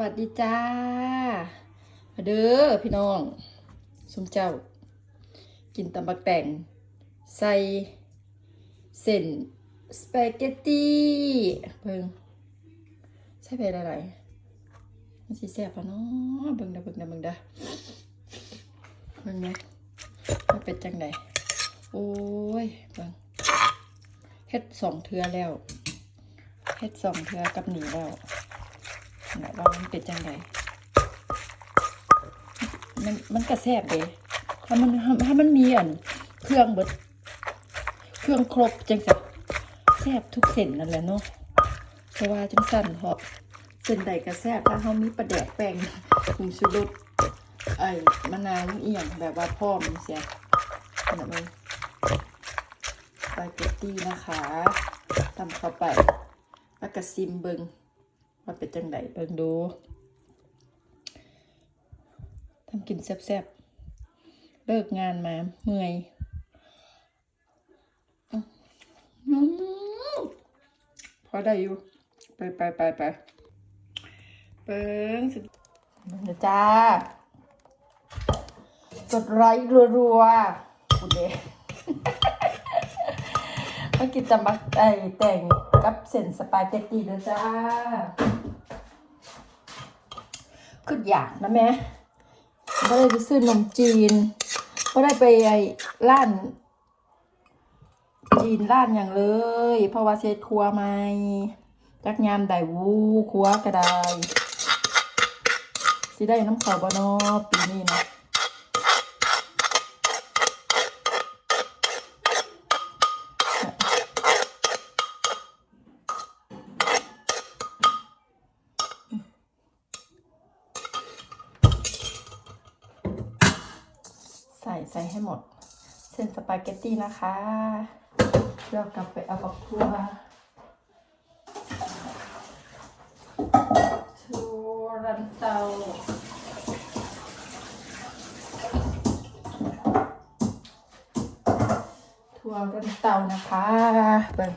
วัสดีจ้า มาเด้อพี่น้องสมเจ้า กินตำบักแต่ง ใส่เส้นสปาเกตตี้เบิ่งใส่ไปอะไรมันสิแซ่บปะเนาะเบิ่งเด้อเบิ่งเด้อเบิ่งเด้อเบิ่งไหมมันเป็นจังไดโอ้ยเบิ่งเฮ็ดสองเทือแล้วเฮ็ดสองเทือกับหนีแล้ว นะว่ามันเป็นจังไดมันมันกระแซบเด้ถ้ามันถ้ามันมีอันเครื่องเบิดเครื่องครบจังสัแซบทุกเส้นนั่นแหละเนาะเพราะว่าจังสั่นเพราะเส้นใดกระแซบถ้าเขามีประแดกแป้งผงชูรสไอ้มะนาวเอียงแบบว่าพร้อมเสียนะมึงสปาเกตตี้นะคะทำเข้าไปแล้วก็ซิมเบิง ว่าเป็นจังไดเบิ่งดูทำกินแซ่บๆ เลิกงานมาเมื่อยอื้อหือพอได้อยู่ ไปไปไปไปเบิ่งสุดนะจ้ากดไลค์รัวๆกูเด มากินตำบักไอแต่งกับเส้นสปาเกตตีนะจ้าคืออยากนะแม่ไม่ได้ไปซื้อนมจีนไม่ได้ไปไอ้ร้าน จีนร้านอย่างเลย เพราะว่าเช็ดครัวใหม่จักยามได้วูครัวก็ได้สิได้น้ำขาวบเนอปีนี้นะาเกตตี้นะคะเลือกกลับไปเอากับครัวทูรันเตาทัวรันเตานะคะเบิ่ง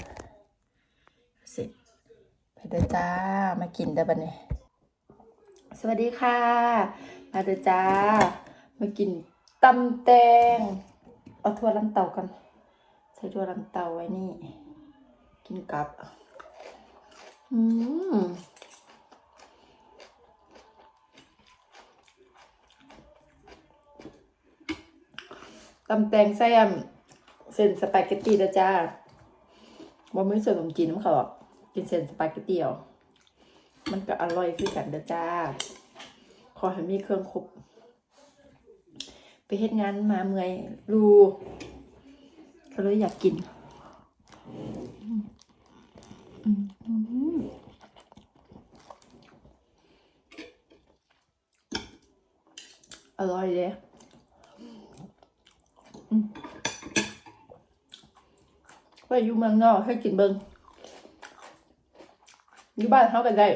สิไปเด้อจ้า มากินได้อบันนี้สวัสดีค่ะ มาเด้อจ้า มากินตำแตง เอาถั่วลันเตากัน ใส่ถั่วลันเตาไว้นี่ กินกับ อืมตำแตงใส่อันเส้นสปาเกตตี้นะจ้าบ่มีส่วนขนมจีนน้ำเขาหรอกกินเส้นสปาเกตตี้เอามันก็อร่อยคือกันเด้อจ้า ขอให้มีเครื่องครบ ไปเฮ็ดงานมาเมื่อยรูก็เลยอยากกินอร่อยเลยไปอยู่เมืองนอกให้กินเบิงอยู่บ้านเขากันได้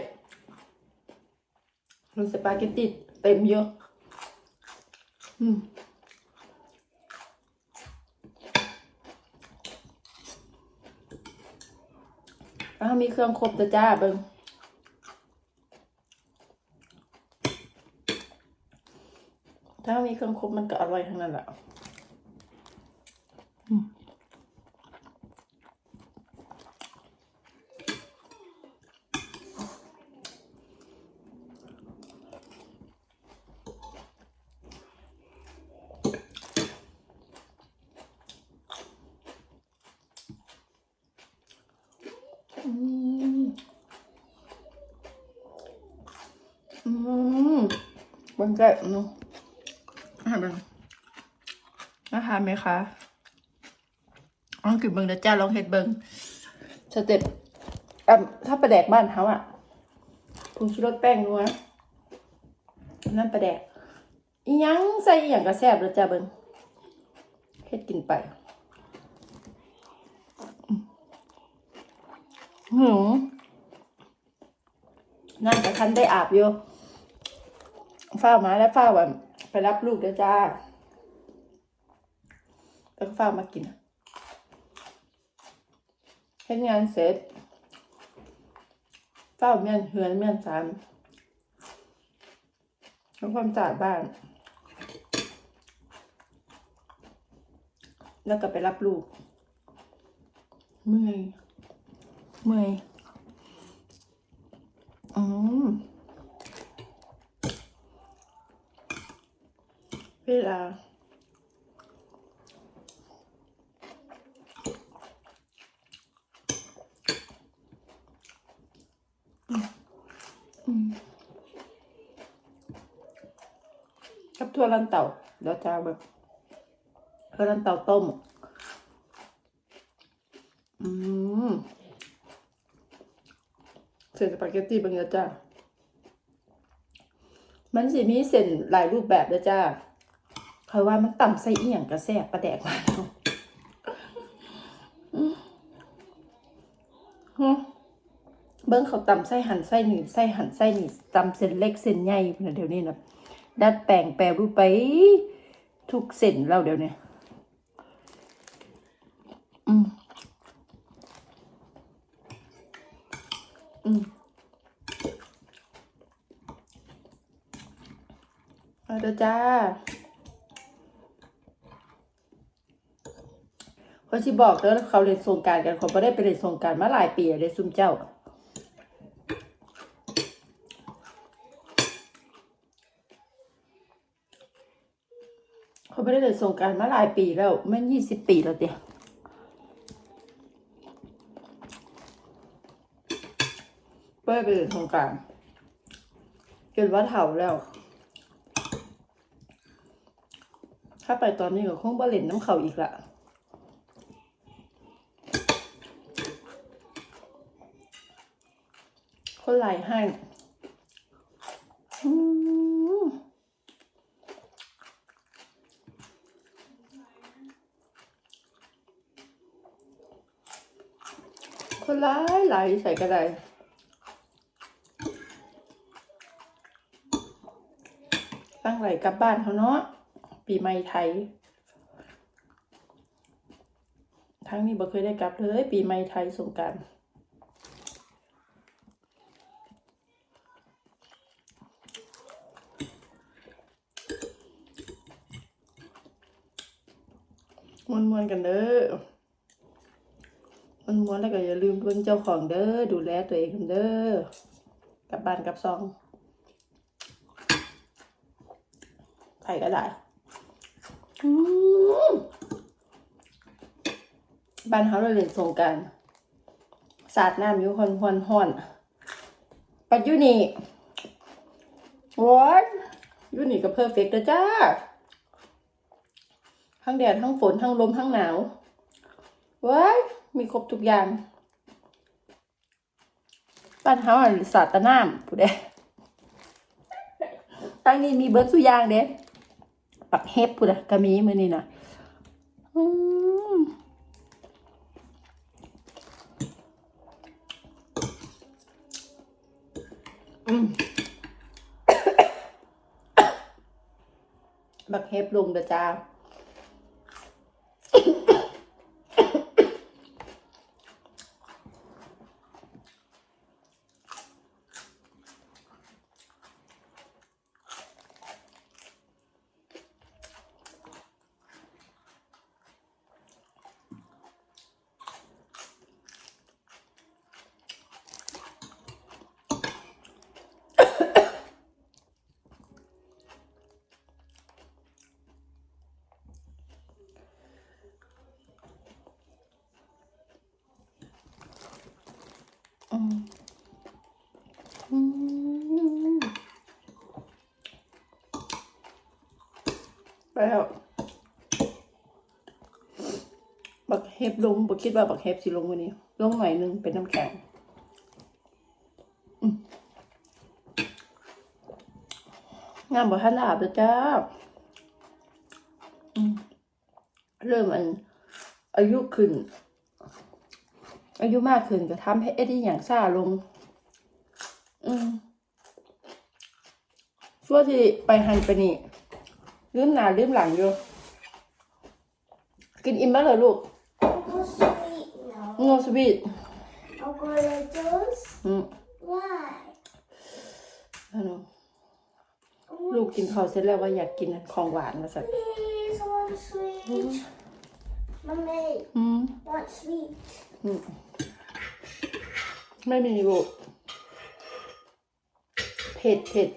รสสปาเกตตี้เต็มเยอะ อืมถ้ามีเครื่องครบจะจ้าเบิงถ้ามีเครื่องครบมันก็อร่อยทั้งนั้นแหละ บังเกิดเนาะอาหารบังน่าทานไหมคะลองกินเบิงเดี๋ยวจ้าลองเฮ็ดเบิงสเต็ปอะถ้าประแดกบ้านเขาอะผงชูรสแป้งนัวนั่นประแดกอียังใส่อหย่างกระแซบเดี๋ยวจ้าเบิงเฮ็ดกินไปหืมนั่นแต่คันได้อาบอยู่ ฝ้ามาแล้วฝ้าวแบบไปรับลูกเดี๋ยจ้า แล้วก็ฝ้ามากินเฮ็ดงานเสร็จฝ้าเมียนเฮือนเมียนสามทำความสะอาดบ้าน แล้วก็ไปรับลูก เมื่อย เมื่อย อืม เวลาอืมกับทั่วลันเต่าเดี๋ยวจะแบบทั่วลันเต่าต้ม อืมเส้นสปาเกตตี้บางอย่างจ้ามันสิมีเส้นหลายรูปแบบเลยจ้า เพราะว่ามันต่ำใส่เอียงกระแสบประแดกมาเนาะอืมฮึเบิ้งเขาตำไส้หั่นไส้หนีไส้หั่นไส้หนีตำเส้นเล็กเส้นใหญ่พุ่นนะเดี๋ยวนี้นะดัดแปลงแปลรูปไปทุกเส้นเราเดี๋ยวนี้อืม อืมเอาเด้อจ้า เขาชิบอกเด้อเขาเรียนสงการกันเขาไม่ได้ไปเรียนสงการมาหลายปีเลยซุมเจ้าเขาไม่ได้เรียนสงการมาหลายปีแล้วไม่ยี่สิบปีแล้วเดียเพื่อไปเรียนสงกรารจนว่าเฒ่าแล้ว ถ้าไปตอนนี้ก็คงบ่เล่นน้ำเขาอีกละคน ไหลให้คนร้ายไหลใส่กระไดตั้งไหลกลับบ้านเขาเนาะ ปีใหม่ไทย ทั้งนี้บ่เคยได้กลับเลย ปีใหม่ไทยสงกรารมวน มวนๆกันเด้อมวนมวนๆแล้วก็อย่าลืมเบิ่งเจ้าของเด้อดูแลตัวเองกันเด้อกลับบ้านกลับซองใครก็ได้อืมบ้านเขาเราเล่นสงกรารสาดน้ำอยู่ฮอนฮอนฮอนปัจจุนี่โว้ยอยูนี่ก็เพอร์เฟกต์แล้วจ้า ทั้งแดดทั้งฝนทั้งลมทั้งหนาวว้ายมีครบทุกอย่างบ้านเขาอะสาดตน้ำผู้ใดตั้งนี้มีเบิร์ดสุยางเด้ปักเฮฟพูดอะกะมีมือนี่นะอืมอืมบักเฮฟลงเด้อจ้า ไปแล้วบักเฮฟลงบักคิดว่าบักเฮฟสิลงวันนี้ ลงหน่อยหนึงเป็นน้ำแข็งงามบ่ทันอาบเลยจ้าเริ่มอัน อายุขึ้น อายุมากขึ้นก็ทำให้เอ็ดดี้อย่างซ่าลง อืมช่วงที่ไปหันไปนี่ ลืมหน้าลืมหลังอยู่ กินอิ่มแล้วเหรอลูก Uncle Sweet no. งอสวีท Uncle Lettuce? อืม Why? ฮัลโหล Why? ลูกกินข้าวเสร็จแล้วว่าอยากกินของหวานมาสัก Please, I want sweet. Mummy, อืม want sweet. อืมไม่มีลูกเผ็ดเผ็ด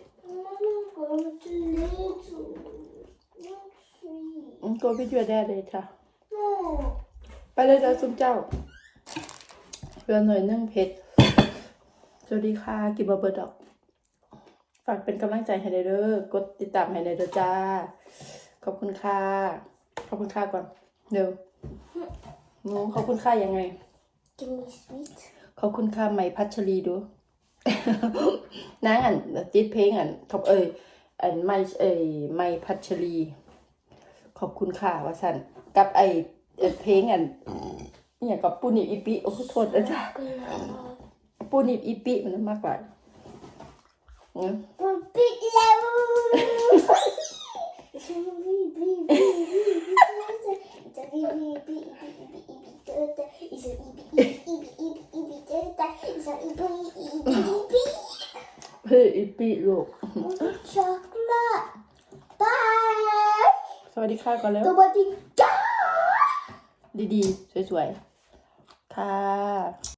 Mama, go to little. Not sweet. อืมก็พี่ช่วยได้เลยจ้ะ No. ไปเลยเด้อซุปเจ้าเรือหน่อยนึ่งเผ็ดสวัสดีค่ะกินบะเบิร์ดอก ฝากเป็นกำลังใจให้ได้เด้อกดติดตามให้ได้เด้อจ้า ขอบคุณค่ะ ขอบคุณค่ะก่อนเร็วหนูขอบคุณค่ะยังไง Give me sweet. ขอบคุณค่ะใหม่พัชรีดูนางอันติดเพลงอันขอบเอ่ยอันไม่เอ่ยไม่พัชรี ขอบคุณค่ะว่าสันกับไอเอ่อเพลงอันเนี่ยกับปูนิบอีปิโอ้ขอโทษนะจ๊ะ Good. ปูนิบอีปิมันมากกว่าอืม But big level. It's a wee, wee, wee, wee, wee, It's a wee, wee, wee, wee, wee, It's a wee, wee, wee, wee, wee, It's a wee, wee, wee, wee, เฮ้ยอีปิลูก Chocolate. Bye. ส วัสดีค่ะก่อนแล้ว Nobody. ดีๆ สวยๆ ค่ะ